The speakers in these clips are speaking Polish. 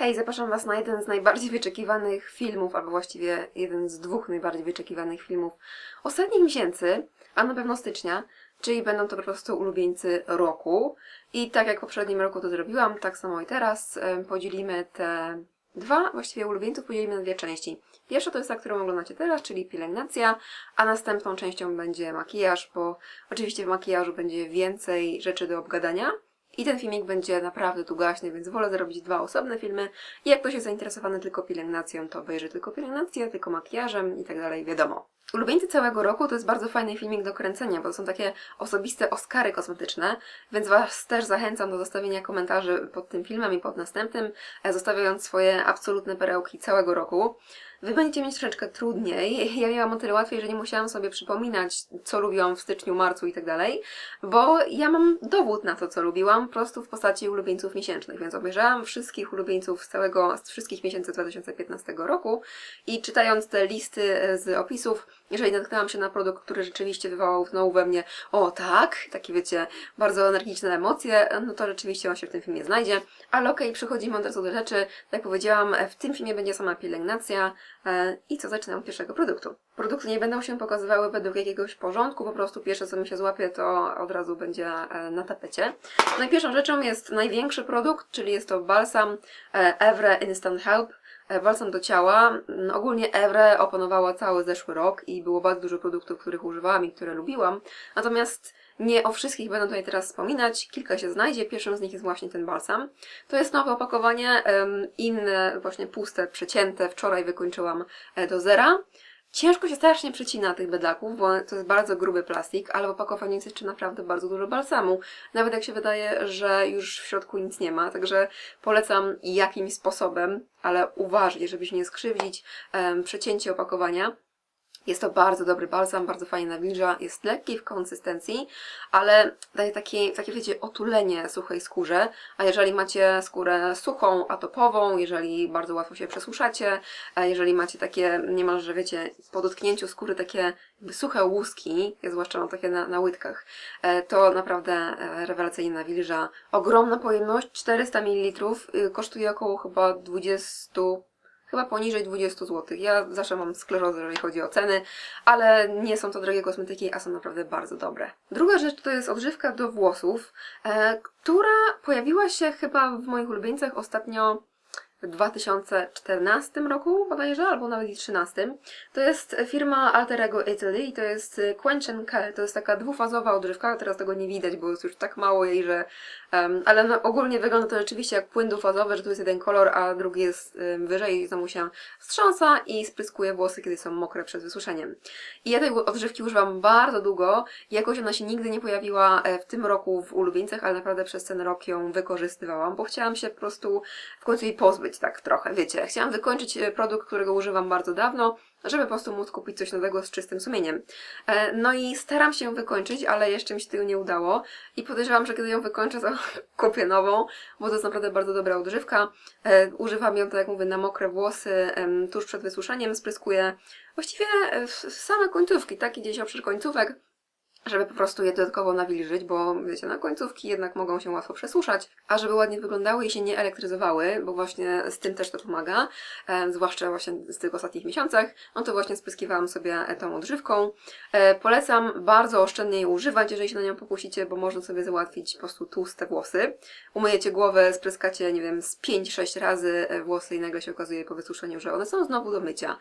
Hej, zapraszam Was na jeden z najbardziej wyczekiwanych filmów, albo właściwie jeden z dwóch najbardziej wyczekiwanych filmów ostatnich miesięcy, a na pewno stycznia, czyli będą to po prostu ulubieńcy roku. I tak jak w poprzednim roku to zrobiłam, tak samo i teraz podzielimy te dwa właściwie ulubieńców podzielimy na dwie części. Pierwsza to jest ta, którą oglądacie teraz, czyli pielęgnacja, a następną częścią będzie makijaż, bo oczywiście w makijażu będzie więcej rzeczy do obgadania. I ten filmik będzie naprawdę długaśny, więc wolę zrobić dwa osobne filmy. I jak ktoś jest zainteresowany tylko pielęgnacją, to obejrzy tylko pielęgnację, tylko makijażem i tak dalej, wiadomo. Ulubieńcy całego roku to jest bardzo fajny filmik do kręcenia, bo to są takie osobiste Oscary kosmetyczne, więc Was też zachęcam do zostawienia komentarzy pod tym filmem i pod następnym, e, zostawiając swoje absolutne perełki całego roku. Wy będziecie mieć troszeczkę trudniej. Ja miałam o tyle łatwiej, że nie musiałam sobie przypominać, co lubiłam w styczniu, marcu i tak dalej, bo ja mam dowód na to, co lubiłam, po prostu w postaci ulubieńców miesięcznych, więc obejrzałam wszystkich ulubieńców z całego, z wszystkich miesięcy 2015 roku i czytając te listy e, z opisów, jeżeli natknęłam się na produkt, który rzeczywiście wywołał znowu we mnie, o tak, takie wiecie, bardzo energiczne emocje, no to rzeczywiście on się w tym filmie znajdzie. Ale okej, przechodzimy od razu do rzeczy. Tak jak powiedziałam, w tym filmie będzie sama pielęgnacja. E, I co, zaczynam od pierwszego produktu. Produkty nie będą się pokazywały według jakiegoś porządku, po prostu pierwsze co mi się złapie, to od razu będzie e, na tapecie. No i pierwszą rzeczą jest największy produkt, czyli jest to balsam e, Evre Instant Help. Balsam do ciała. Mm, Ogólnie Evre opanowała cały zeszły rok i było bardzo dużo produktów, których używałam i które lubiłam. Natomiast nie o wszystkich będę tutaj teraz wspominać. Kilka się znajdzie. Pierwszym z nich jest właśnie ten balsam. To jest nowe opakowanie, inne właśnie puste, przecięte. Wczoraj wykończyłam e, do zera. Ciężko się strasznie przecina tych bydlaków, bo to jest bardzo gruby plastik, ale w opakowaniu jest jeszcze naprawdę bardzo dużo balsamu. Nawet jak się wydaje, że już w środku nic nie ma, także polecam jakimś sposobem, ale uważnie, żeby się nie skrzywdzić, przecięcie opakowania. Jest to bardzo dobry balsam, bardzo fajnie nawilża, jest lekki w konsystencji, ale daje takie, takie wiecie, otulenie suchej skórze, a jeżeli macie skórę suchą, atopową, jeżeli bardzo łatwo się przesuszacie, jeżeli macie takie niemalże, wiecie, po dotknięciu skóry takie suche łuski, zwłaszcza mam takie na, na łydkach, e, to naprawdę e, rewelacyjnie nawilża. Ogromna pojemność, 400 ml, y, kosztuje około chyba 20 chyba poniżej 20 zł. Ja zawsze mam sklerozę, jeżeli chodzi o ceny, ale nie są to drogie kosmetyki, a są naprawdę bardzo dobre. Druga rzecz to jest odżywka do włosów, e, która pojawiła się chyba w moich ulubieńcach ostatnio w 2014 roku bodajże, albo nawet i 2013. To jest firma Alterego Italy i to jest Quench and Care. To jest taka dwufazowa odżywka, teraz tego nie widać, bo jest już tak mało jej, że... ale no, ogólnie wygląda to rzeczywiście jak płyn dwufazowy, że tu jest jeden kolor, a drugi jest wyżej i znowu się wstrząsa i spryskuje włosy, kiedy są mokre przed wysuszeniem. I ja tej odżywki używam bardzo długo jakoś ona się nigdy nie pojawiła e, w tym roku w ulubieńcach, ale naprawdę przez ten rok ją wykorzystywałam, bo chciałam się po prostu w końcu jej pozbyć tak trochę, wiecie. Chciałam wykończyć e, produkt, którego używam bardzo dawno, żeby po prostu móc kupić coś nowego z czystym sumieniem. E, No i staram się ją wykończyć, ale jeszcze mi się tego nie udało i podejrzewam, że kiedy ją wykończę, to kupię nową, bo to jest naprawdę bardzo dobra odżywka. E, Używam ją, tak jak mówię, na mokre włosy tuż przed wysuszeniem, spryskuję właściwie e, w same końcówki, tak, i gdzieś oprócz końcówek, żeby po prostu je dodatkowo nawilżyć, bo wiecie, na końcówki jednak mogą się łatwo przesuszać, a żeby ładnie wyglądały i się nie elektryzowały, bo właśnie z tym też to pomaga, e, zwłaszcza właśnie z tych ostatnich miesiącach, no to właśnie spryskiwałam sobie tą odżywką. E, polecam bardzo oszczędnie jej używać, jeżeli się na nią pokusicie, bo można sobie załatwić po prostu tłuste włosy. Umyjecie głowę, spryskacie, nie wiem, z 5-6 razy e, włosy i nagle się okazuje po wysuszeniu, że one są znowu do mycia.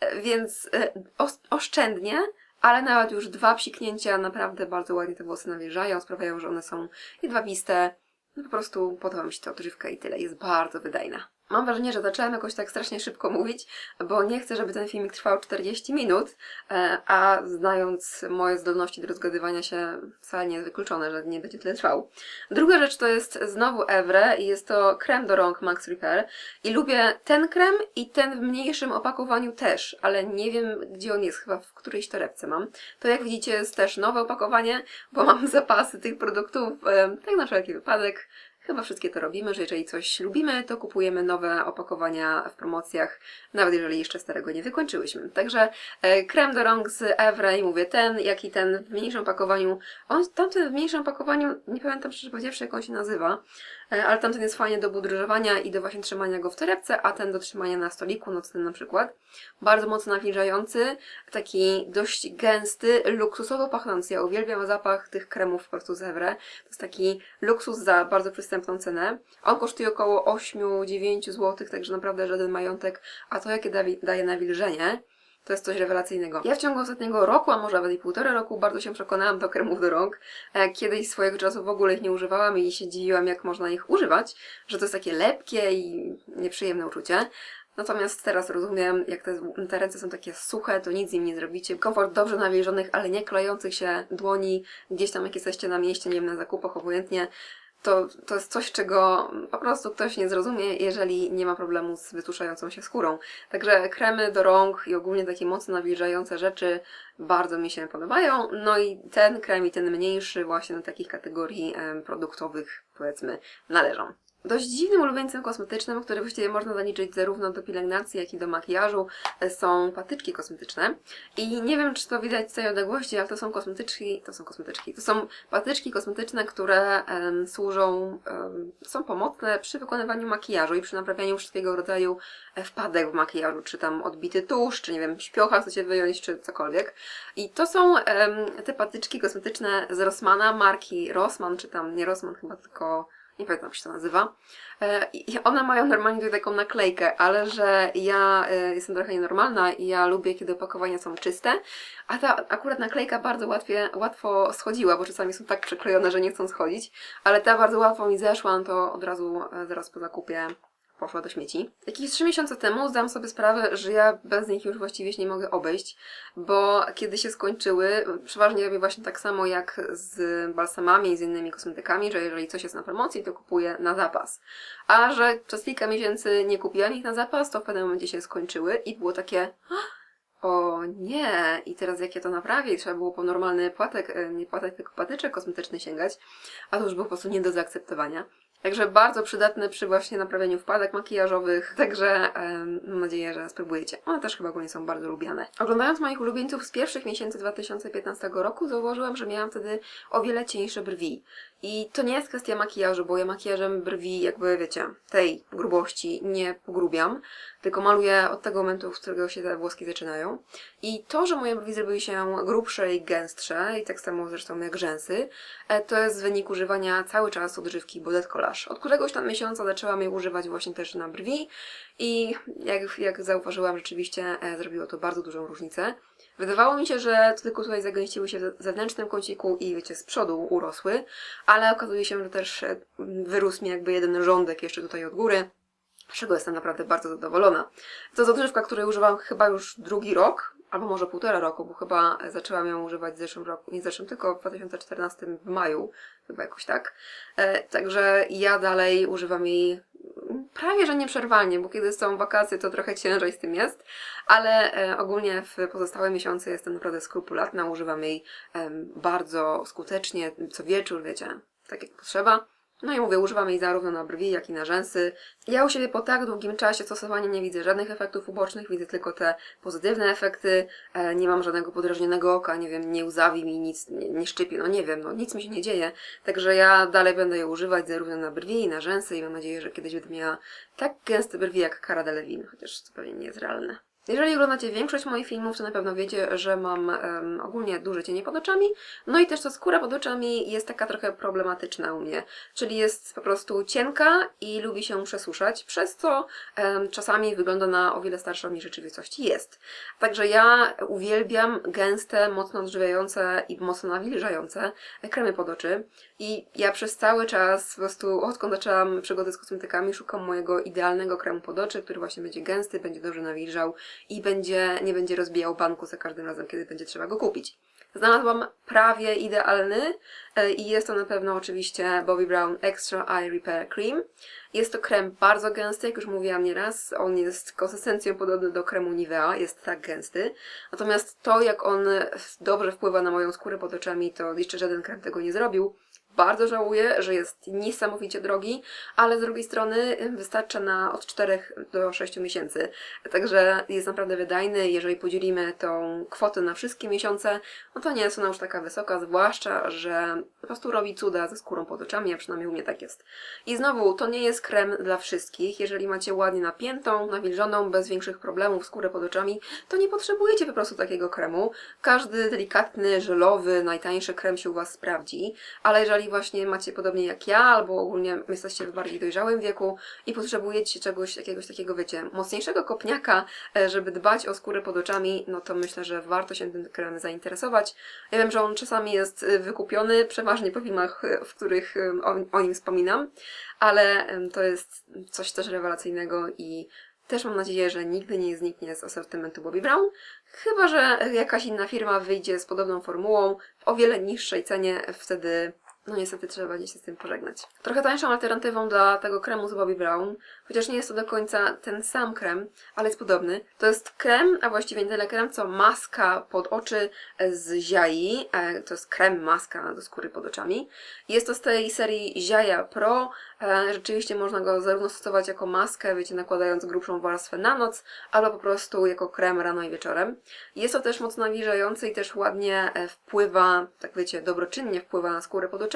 E, więc e, os- oszczędnie, ale nawet już dwa psiknięcia naprawdę bardzo ładnie te włosy nawilżają, sprawiają, że one są jedwabiste. No po prostu podoba mi się ta odżywka i tyle. Jest bardzo wydajna. Mam wrażenie, że zaczęłam jakoś tak strasznie szybko mówić, bo nie chcę, żeby ten filmik trwał 40 minut, e, a znając moje zdolności do rozgadywania się, wcale nie jest wykluczone, że nie będzie tyle trwał. Druga rzecz to jest znowu Evre i jest to krem do rąk Max Repair i lubię ten krem i ten w mniejszym opakowaniu też, ale nie wiem gdzie on jest, chyba w którejś torebce mam. To jak widzicie jest też nowe opakowanie, bo mam zapasy tych produktów, e, tak na wszelki wypadek. Chyba wszystkie to robimy, że jeżeli coś lubimy, to kupujemy nowe opakowania w promocjach, nawet jeżeli jeszcze starego nie wykończyłyśmy. Także e, krem do rąk z Evre i mówię ten, jak i ten w mniejszym opakowaniu. On, tamten w mniejszym opakowaniu, nie pamiętam szczerze powiedziawszy jak on się nazywa, E, ale tamten jest fajnie do budryżowania i do właśnie trzymania go w torebce, a ten do trzymania na stoliku nocnym na przykład. Bardzo mocno nawilżający, taki dość gęsty, luksusowo pachnący. Ja uwielbiam zapach tych kremów po prostu z Evre. To jest taki luksus za bardzo przystępną cenę. On kosztuje około 8-9 zł, także naprawdę żaden majątek, a to jakie daje nawilżenie, to jest coś rewelacyjnego. Ja w ciągu ostatniego roku, a może nawet i półtora roku, bardzo się przekonałam do kremów do rąk. E, Kiedyś swojego czasu w ogóle ich nie używałam i się dziwiłam, jak można ich używać, że to jest takie lepkie i nieprzyjemne uczucie. Natomiast teraz rozumiem, jak te, te ręce są takie suche, to nic z nim nie zrobicie. Komfort dobrze nawilżonych, ale nie klejących się dłoni, gdzieś tam jak jesteście na mieście, nie wiem, na zakupach, obojętnie, to, to jest coś, czego po prostu ktoś nie zrozumie, jeżeli nie ma problemu z wysuszającą się skórą. Także kremy do rąk i ogólnie takie mocno nawilżające rzeczy bardzo mi się podobają. No i ten krem i ten mniejszy właśnie do takich kategorii produktowych, powiedzmy, należą. Dość dziwnym ulubieńcem kosmetycznym, który właściwie można zaliczyć zarówno do pielęgnacji, jak i do makijażu, e, są patyczki kosmetyczne. I nie wiem, czy to widać z tej odległości, ale to są kosmetyczki, to są kosmetyczki, to są patyczki kosmetyczne, które em, służą, em, są pomocne przy wykonywaniu makijażu i przy naprawianiu wszystkiego rodzaju e, wpadek w makijażu, czy tam odbity tusz, czy nie wiem, śpiocha chcecie wyjąć, czy cokolwiek. I to są em, te patyczki kosmetyczne z Rossmana, marki Rossmann, czy tam nie Rossmann chyba, tylko nie pamiętam jak się to nazywa. E, I one mają normalnie tutaj taką naklejkę, ale że ja e, jestem trochę nienormalna i ja lubię, kiedy opakowania są czyste, a ta akurat naklejka bardzo łatwie, łatwo schodziła, bo czasami są tak przyklejone, że nie chcą schodzić, ale ta bardzo łatwo mi zeszła, no to od razu e, zaraz po zakupie poszła do śmieci. Jakieś trzy miesiące temu zdałam sobie sprawę, że ja bez nich już właściwie się nie mogę obejść, bo kiedy się skończyły, przeważnie robię właśnie tak samo jak z balsamami i z innymi kosmetykami, że jeżeli coś jest na promocji, to kupuję na zapas. A że przez kilka miesięcy nie kupiłam ich na zapas, to w pewnym momencie się skończyły i było takie o nie, i teraz jak ja to naprawię? I trzeba było po normalny płatek, e, nie płatek, tylko patyczek kosmetyczny sięgać, a to już było po prostu nie do zaakceptowania. Także bardzo przydatne przy właśnie naprawianiu wpadek makijażowych, także mam nadzieję, że spróbujecie. One też chyba ogólnie są bardzo lubiane. Oglądając moich ulubieńców z pierwszych miesięcy 2015 roku, zauważyłam, że miałam wtedy o wiele cieńsze brwi. I to nie jest kwestia makijażu, bo ja makijażem brwi, jakby wiecie, tej grubości nie pogrubiam, tylko maluję od tego momentu, w którego się te włoski zaczynają. I to, że moje brwi zrobiły się grubsze i gęstsze, i tak samo zresztą jak rzęsy, e, to jest wynik używania cały czas odżywki Bullet Collage. Od któregoś tam miesiąca zaczęłam jej używać właśnie też na brwi i jak, jak zauważyłam, rzeczywiście e, zrobiło to bardzo dużą różnicę. Wydawało mi się, że tylko tutaj zagęściły się w zewnętrznym kąciku i wiecie, z przodu urosły, ale okazuje się, że też e, wyrósł mi jakby jeden rządek jeszcze tutaj od góry, z czego jestem naprawdę bardzo zadowolona. To jest odżywka, której używam chyba już drugi rok, albo może półtora roku, bo chyba zaczęłam ją używać w zeszłym roku, nie w zeszłym, tylko w 2014 w maju, chyba jakoś tak. E, także ja dalej używam jej prawie, że nieprzerwalnie, bo kiedy są wakacje, to trochę ciężej z tym jest, ale e, ogólnie w pozostałe miesiące jestem naprawdę skrupulatna, używam jej bardzo skutecznie, co wieczór, wiecie, tak jak potrzeba. No i mówię, używam jej zarówno na brwi, jak i na rzęsy. Ja u siebie po tak długim czasie stosowania nie widzę żadnych efektów ubocznych, widzę tylko te pozytywne efekty. E, nie mam żadnego podrażnionego oka, nie wiem, nie łzawi mi nic, nie, nie szczypie, no nie wiem, no nic mi się nie dzieje. Także ja dalej będę je używać zarówno na brwi i na rzęsy i mam nadzieję, że kiedyś będę miała tak gęste brwi jak Cara Delevingne, chociaż to pewnie nie jest realne. Jeżeli oglądacie większość moich filmów, to na pewno wiecie, że mam em, ogólnie duże cienie pod oczami. No i też ta skóra pod oczami jest taka trochę problematyczna u mnie. Czyli jest po prostu cienka i lubi się przesuszać, przez co em, czasami wygląda na o wiele starszą niż rzeczywistości jest. Także ja uwielbiam gęste, mocno odżywiające i mocno nawilżające kremy pod oczy. I ja przez cały czas, po prostu odkąd zaczęłam przygodę z kosmetykami, szukam mojego idealnego kremu pod oczy, który właśnie będzie gęsty, będzie dobrze nawilżał i będzie, nie będzie rozbijał banku za każdym razem, kiedy będzie trzeba go kupić. Znalazłam prawie idealny e, i jest to na pewno oczywiście Bobbi Brown Extra Eye Repair Cream. Jest to krem bardzo gęsty, jak już mówiłam nieraz. On jest konsystencją podobny do kremu Nivea, jest tak gęsty. Natomiast to, jak on dobrze wpływa na moją skórę pod oczami, to jeszcze żaden krem tego nie zrobił. Bardzo żałuję, że jest niesamowicie drogi, ale z drugiej strony wystarcza na od 4 do 6 miesięcy. Także jest naprawdę wydajny. Jeżeli podzielimy tą kwotę na wszystkie miesiące, no to nie jest ona już taka wysoka, zwłaszcza, że po prostu robi cuda ze skórą pod oczami, a przynajmniej u mnie tak jest. I znowu, to nie jest krem dla wszystkich. Jeżeli macie ładnie napiętą, nawilżoną, bez większych problemów skórę pod oczami, to nie potrzebujecie po prostu takiego kremu. Każdy delikatny, żelowy, najtańszy krem się u Was sprawdzi, ale jeżeli właśnie macie podobnie jak ja, albo ogólnie jesteście w bardziej dojrzałym wieku i potrzebujecie czegoś jakiegoś takiego, wiecie, mocniejszego kopniaka, e, żeby dbać o skórę pod oczami, no to myślę, że warto się tym kremem zainteresować. Ja wiem, że on czasami jest e, wykupiony, przeważnie po filmach, e, w których o, o nim wspominam, ale to jest coś też rewelacyjnego i też mam nadzieję, że nigdy nie zniknie z asortymentu Bobbi Brown, chyba że jakaś inna firma wyjdzie z podobną formułą w o wiele niższej cenie, wtedy no niestety trzeba będzie się z tym pożegnać. Trochę tańszą alternatywą dla tego kremu z Bobbi Brown, chociaż nie jest to do końca ten sam krem, ale jest podobny. To jest krem, a właściwie nie tyle krem, co maska pod oczy z Ziai. E, To jest krem maska do skóry pod oczami. Jest to z tej serii Ziaja Pro. E, Rzeczywiście można go zarówno stosować jako maskę, wiecie, nakładając grubszą warstwę na noc, albo po prostu jako krem rano i wieczorem. Jest to też mocno nawilżający i też ładnie e, wpływa, tak wiecie, dobroczynnie wpływa na skórę pod oczami.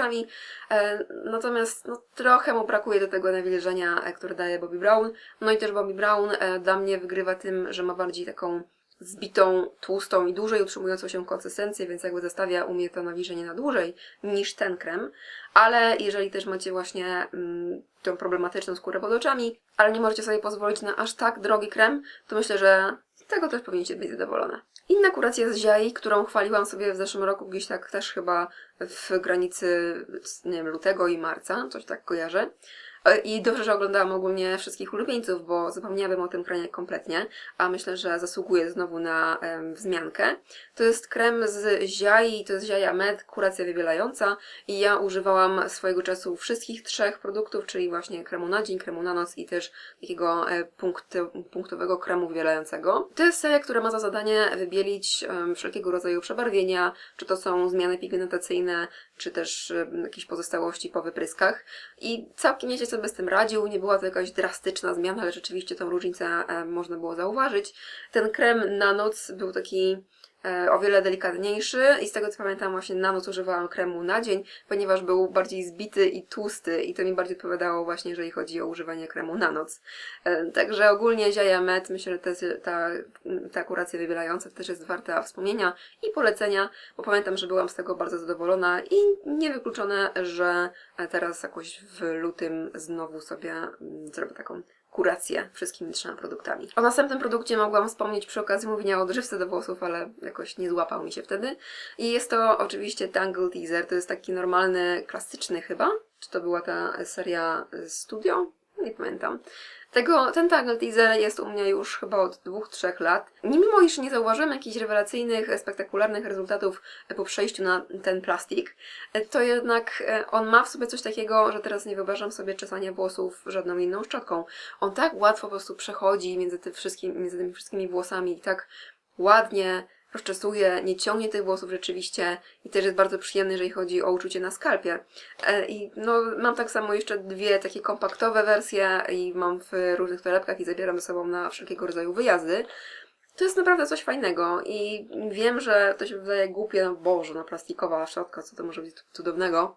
E, Natomiast no, trochę mu brakuje do tego nawilżenia, e, które daje Bobbi Brown. No i też Bobbi Brown e, dla mnie wygrywa tym, że ma bardziej taką zbitą, tłustą i dłużej utrzymującą się konsystencję, więc jakby zostawia u mnie to nawilżenie na dłużej niż ten krem. Ale jeżeli też macie właśnie mm, tą problematyczną skórę pod oczami, ale nie możecie sobie pozwolić na aż tak drogi krem, to myślę, że z tego też powinniście być zadowolone. Inna kuracja z Ziai, którą chwaliłam sobie w zeszłym roku, gdzieś tak też chyba w granicy, nie wiem, lutego i marca, coś tak kojarzę. E, I dobrze, że oglądałam ogólnie wszystkich ulubieńców, bo zapomniałabym o tym kremie kompletnie, a myślę, że zasługuje znowu na wzmiankę. To jest krem z Ziai, to jest Ziaja Med, kuracja wybielająca i ja używałam swojego czasu wszystkich trzech produktów, czyli właśnie kremu na dzień, kremu na noc i też takiego e, punkty, punktowego kremu wybielającego. To jest seria, która ma za zadanie wybielić wszelkiego rodzaju przebarwienia, czy to są zmiany pigmentacyjne, czy też jakieś pozostałości po wypryskach. I całkiem nieźle sobie z tym radził. Nie była to jakaś drastyczna zmiana, ale rzeczywiście tą różnicę można było zauważyć. Ten krem na noc był taki o wiele delikatniejszy i z tego co pamiętam właśnie na noc używałam kremu na dzień, ponieważ był bardziej zbity i tłusty i to mi bardziej odpowiadało właśnie, jeżeli chodzi o używanie kremu na noc. E, Także ogólnie Ziaja Med, myślę, że te, ta, ta kuracja wybielająca też jest warta wspomnienia i polecenia, bo pamiętam, że byłam z tego bardzo zadowolona i niewykluczone, że teraz jakoś w lutym znowu sobie mm, zrobię taką kurację wszystkimi trzema produktami. O następnym produkcie mogłam wspomnieć przy okazji mówienia o odżywce do włosów, ale jakoś nie złapał mi się wtedy. I jest to oczywiście Tangle Teaser, to jest taki normalny, klasyczny chyba. Czy to była ta seria Studio? Nie pamiętam. Tego, ten Tangle Teaser jest u mnie już chyba od dwóch, trzech lat. Mimo iż nie zauważyłam jakichś rewelacyjnych, spektakularnych rezultatów po przejściu na ten plastik, to jednak e, on ma w sobie coś takiego, że teraz nie wyobrażam sobie czesania włosów żadną inną szczotką. On tak łatwo po prostu przechodzi między, wszystkim, między tymi wszystkimi włosami i tak ładnie rozczesuje, nie ciągnie tych włosów rzeczywiście i też jest bardzo przyjemny, jeżeli chodzi o uczucie na skalpie. E, I no, mam tak samo jeszcze dwie takie kompaktowe wersje i mam w różnych torebkach i zabieram ze sobą na wszelkiego rodzaju wyjazdy. To jest naprawdę coś fajnego i wiem, że to się wydaje głupie, no Boże, no plastikowa szczotka, co to może być cudownego.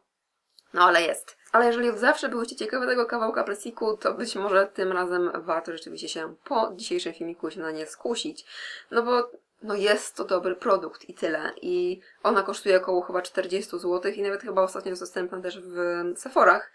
No ale jest. Ale jeżeli zawsze byłyście ciekawe tego kawałka plastiku, to być może tym razem warto rzeczywiście się po dzisiejszym filmiku się na nie skusić. No bo no jest to dobry produkt i tyle. I ona kosztuje około chyba 40 zł i nawet chyba ostatnio jest dostępna też w Sephorach.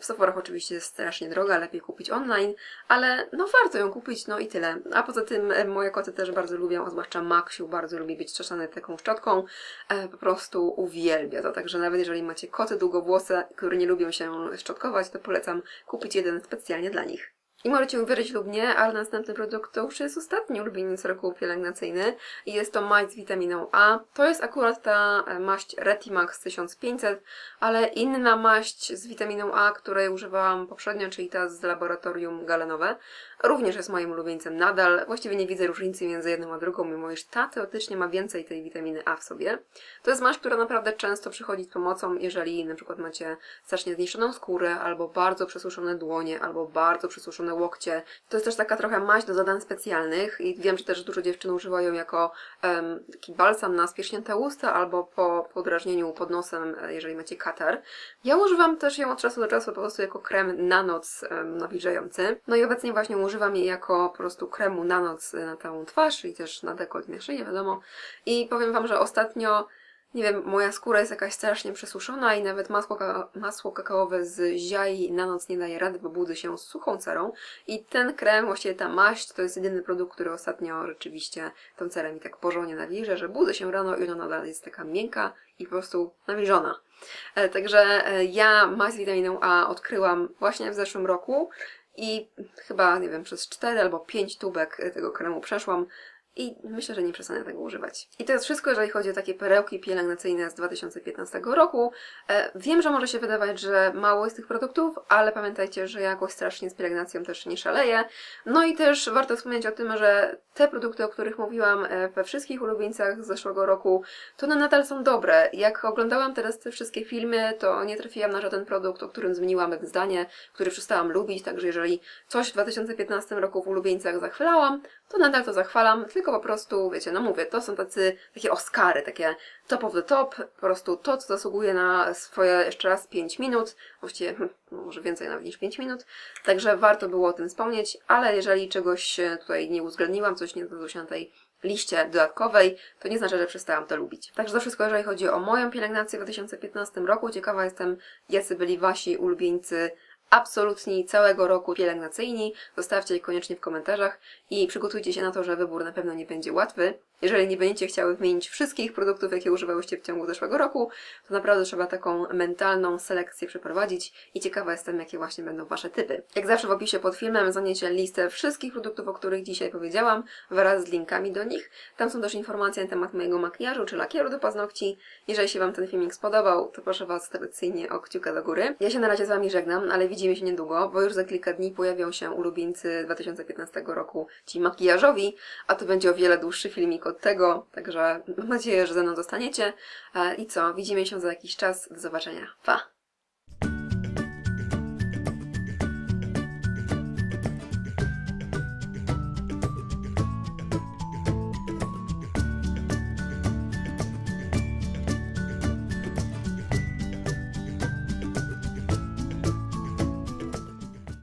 W Sephorach oczywiście jest strasznie droga, lepiej kupić online, ale no warto ją kupić, no i tyle. A poza tym e, moje koty też bardzo lubią, a zwłaszcza Maksiu bardzo lubi być czeszany taką szczotką. E, po prostu uwielbia to, także nawet jeżeli macie koty długowłose, które nie lubią się szczotkować, to polecam kupić jeden specjalnie dla nich. I możecie uwierzyć lub nie, ale następny produkt to już jest ostatni ulubieniec roku pielęgnacyjny i jest to maść z witaminą A. To jest akurat ta e, maść Retimax 1500, ale inna maść z witaminą A, której używałam poprzednio, czyli ta z laboratorium galenowe, również jest moim ulubieńcem nadal. Właściwie nie widzę różnicy między jedną a drugą, mimo iż ta teoretycznie ma więcej tej witaminy A w sobie. To jest maść, która naprawdę często przychodzi z pomocą, jeżeli na przykład macie strasznie zniszczoną skórę, albo bardzo przesuszone dłonie, albo bardzo przesuszone łokcie. To jest też taka trochę maść do zadań specjalnych i wiem, że też dużo dziewczyn używa ją jako em, taki balsam na spierzchnięte usta, albo po podrażnieniu pod nosem, e, jeżeli macie katar. Ja używam też ją od czasu do czasu po prostu jako krem na noc em, nawilżający. No i obecnie właśnie używam jej jako po prostu kremu na noc e, na całą twarz i też na dekolt, na szyję, wiadomo. I powiem Wam, że ostatnio nie wiem, moja skóra jest jakaś strasznie przesuszona i nawet masło, ka- masło kakaowe z ziai na noc nie daje rady, bo budzę się z suchą cerą. I ten krem, właściwie ta maść, to jest jedyny produkt, który ostatnio rzeczywiście tą cerę mi tak porządnie nawilża, że budzę się rano i ona nadal jest taka miękka i po prostu nawilżona. E, Także e, ja maść z witaminą A odkryłam właśnie w zeszłym roku i chyba, nie wiem, przez 4 albo 5 tubek tego kremu przeszłam i myślę, że nie przestanę tego używać. I to jest wszystko, jeżeli chodzi o takie perełki pielęgnacyjne z 2015 roku. E, wiem, że może się wydawać, że mało jest tych produktów, ale pamiętajcie, że jakoś strasznie z pielęgnacją też nie szaleję. No i też warto wspomnieć o tym, że te produkty, o których mówiłam e, we wszystkich ulubieńcach z zeszłego roku, to one nadal są dobre. Jak oglądałam teraz te wszystkie filmy, to nie trafiłam na żaden produkt, o którym zmieniłam zdanie, który przestałam lubić, także jeżeli coś w 2015 roku w ulubieńcach zachwalałam, to nadal to zachwalam, tylko po prostu, wiecie, no mówię, to są tacy, takie Oscary, takie top of the top, po prostu to, co zasługuje na swoje jeszcze raz 5 minut, właściwie hm, no może więcej nawet niż 5 minut, także warto było o tym wspomnieć, ale jeżeli czegoś e, tutaj nie uwzględniłam, coś nie znalazło się na tej liście dodatkowej, to nie znaczy, że przestałam to lubić. Także to wszystko, jeżeli chodzi o moją pielęgnację w 2015 roku. Ciekawa jestem, jacy byli Wasi ulubieńcy absolutni całego roku pielęgnacyjni. Zostawcie koniecznie w komentarzach i przygotujcie się na to, że wybór na pewno nie będzie łatwy. Jeżeli nie będziecie chciały wymienić wszystkich produktów, jakie używałyście w ciągu zeszłego roku, to naprawdę trzeba taką mentalną selekcję przeprowadzić i ciekawa jestem, jakie właśnie będą Wasze typy. Jak zawsze w opisie pod filmem znajdziecie listę wszystkich produktów, o których dzisiaj powiedziałam, wraz z linkami do nich. Tam są też informacje na temat mojego makijażu czy lakieru do paznokci. Jeżeli się Wam ten filmik spodobał, to proszę Was tradycyjnie o kciuka do góry. Ja się na razie z Wami żegnam, ale widzimy się niedługo, bo już za kilka dni pojawią się ulubieńcy 2015 roku, ci makijażowi, a to będzie o wiele dłuższy filmik od tego, także mam nadzieję, że ze mną zostaniecie. E, I co, widzimy się za jakiś czas. Do zobaczenia. Pa!